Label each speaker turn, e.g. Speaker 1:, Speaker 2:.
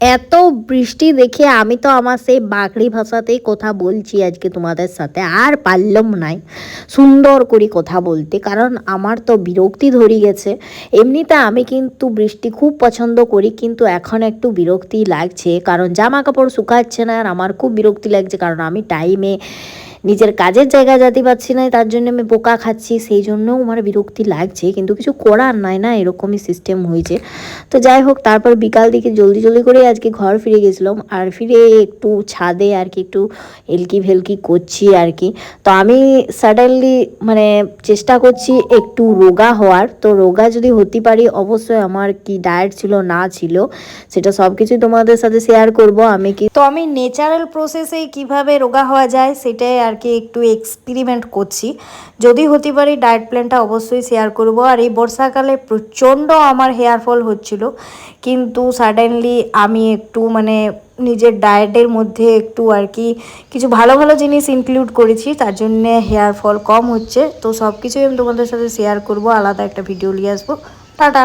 Speaker 1: এত বৃষ্টি দেখে আমি তো আমার সেই বাঁকড়ি ভাষাতেই কথা বলছি আজকে তোমাদের সাথে। আর পারলাম নাই সুন্দর করে কথা বলতে, কারণ আমার তো বিরক্তি ধরে গেছে। এমনিতে আমি কিন্তু বৃষ্টি খুব পছন্দ করি, কিন্তু এখন একটু বিরক্তি লাগছে, কারণ জামা কাপড় শুকাচ্ছে না আর আমার খুব বিরক্তি লাগছে, কারণ আমি টাইমে নিজের কাজের জায়গা যেতে পারছি না, তার জন্য আমি বোকা খাচ্ছি, সেই জন্যও আমার বিরক্তি লাগছে, কিন্তু কিছু করার নাই না, এরকমই সিস্টেম হয়েছে। তো যাই হোক, তারপর বিকাল দিকে জলদি জলদি করে আজকে ঘর ফিরে গেছিলাম, আর ফিরে একটু ছাদে আর কি একটু এলকি ভেলকি করছি আর কি। তো আমি সাডেনলি মানে চেষ্টা করছি একটু রোগা হওয়ার, তো রোগা যদি হতে পারি, অবশ্যই আমার কি ডায়েট ছিল, না ছিল, সেটা সব কিছুই তোমাদের সাথে শেয়ার করব, আমি কি তো আমি ন্যাচারাল প্রসেসে কীভাবে রোগা হওয়া যায়, সেটাই আর কি একটু এক্সপেরিমেন্ট করছি। যদি হতে পারি ডায়েট প্ল্যানটা অবশ্যই শেয়ার করব। আর এই বর্ষাকালে প্রচণ্ড আমার হেয়ার ফল হচ্ছিল। কিন্তু সাডেনলি আমি একটু মানে নিজের ডায়েটের মধ্যে একটু আর কি কিছু ভালো ভালো জিনিস ইনক্লুড করেছি। তার জন্য হেয়ার ফল কম হচ্ছে। তো সব কিছুই আমি তোমাদের সাথে শেয়ার করব। আলাদা একটা ভিডিও নিয়ে আসব। টাটা!